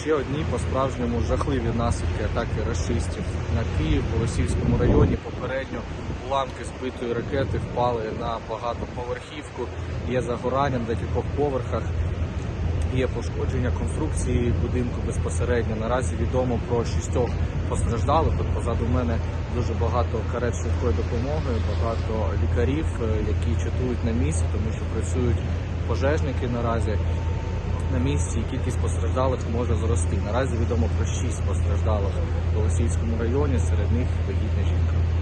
ще одні по-справжньому жахливі наслідки атаки расистів на Київ у Російському районі. Попередньо уламки збитої ракети впали на багатоповерхівку. Є загорання на декількох поверхах. Є пошкодження конструкції будинку безпосередньо. Наразі відомо про шістьох постраждалих. От позаду мене дуже багато карет швидкої допомоги, багато лікарів, е, які чатують на місці, тому що працюють пожежники наразі на місці. і Кількість постраждалих може зрости. Наразі відомо про шість постраждалих у Лосійському районі. Серед них вагітна жінка.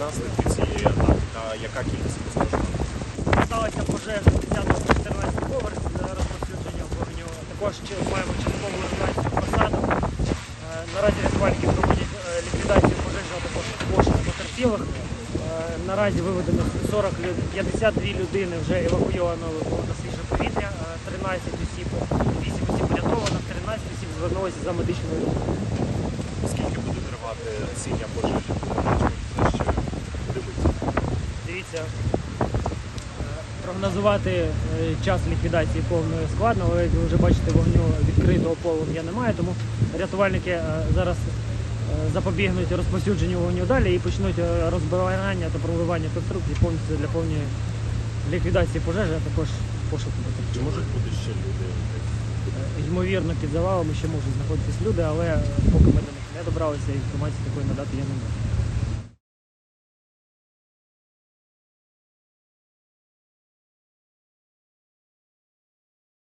Наслідки цієї атаки та яка кількість постраждалих? Сталася пожежа 10-14 поверх розповсюдження вогню. Також маємо часткову руйнацію фасаду. Е, Наразі рятувальники проводять е, ліквідацію пожежі, а також пошук потерпілих. Е, Наразі виведено 40 люд- 52 людини вже евакуйовано на свіже повітря, е, 13 осіб, 8 осіб врятовано, 13 осіб звернулися за медичною допомогою. Скільки буде тривати гасіння пожежі? Дивіться, е, прогнозувати е, час ліквідації повної складно, але як ви вже бачите, вогню відкритого полум'я немає, тому рятувальники е, зараз запобігнуть розповсюдженню вогню далі і почнуть розбирання та проливання конструкцій повністю для повної ліквідації пожежі, а також пошуку Чи можуть бути ще люди? Ймовірно, під завалами ще можуть знаходитись люди, але поки ми до них не добралися, інформації такої надати я не можу.